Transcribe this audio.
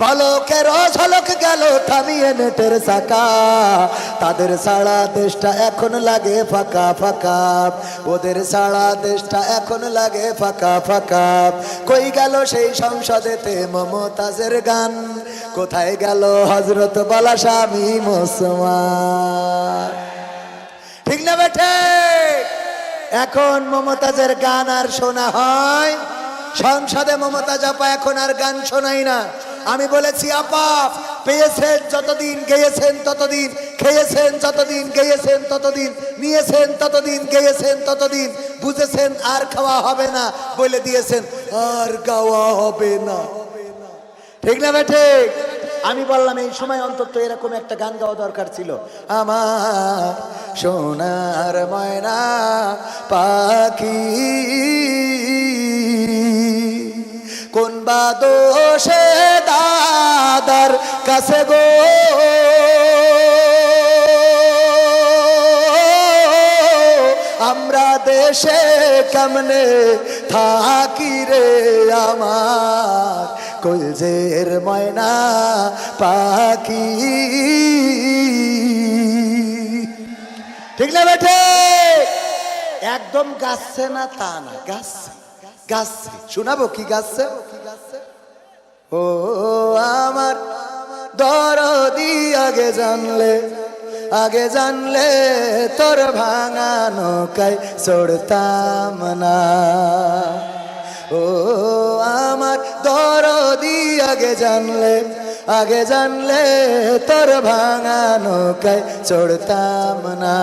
পলকের ঝলক গেল থামিয়ে নেটের সাকা তাদের সারা দেশটা এখন লাগে ফাঁকা ফাঁকা। ওদের সারা দেশটা এখন লাগে ফাঁকা ফাঁকা। কই গেল সেই সংসদেতে মমতাজের গান? কোথায় গেল হজরত বলা স্বামী মুসলমান? ঠিক না বেঠে? এখন মমতাজের গান আর শোনা হয়। সংসদে মমতাজ আপা এখন আর গান শোনাই না। আমি বলেছি, আপা, পেয়েছেন যতদিন, গেয়েছেন ততদিন, খেয়েছেন যতদিন, গেয়েছেন ততদিন, নিয়েছেন ততদিন, গেয়েছেন ততদিন, বুঝেছেন আর খাওয়া হবে না। বলে দিয়েছেন, আর গাওয়া হবে না। ঠিক না বেঠে আমি বললাম, এই সময় অন্তত এরকম একটা গান গাওয়া দরকার ছিল। আমার সোনার ময়না পাখি, কোন বা দোষে কাছে গো। আমরা দেশে কেমনে থাকি রে আমার? কলজের ময়না পাখি। ঠিক না বেঠে? একদম গাছছে না তা না গাছছে গাছছে শোনাবো কি গাছছে ও দরদি আগে জানলে আগে জানলে তোর ভাঙানো কাই চড়তাম না। ও, আমার দরদি আগে জানলে আগে জানলে তোর ভাঙানো কাই চড়তাম না।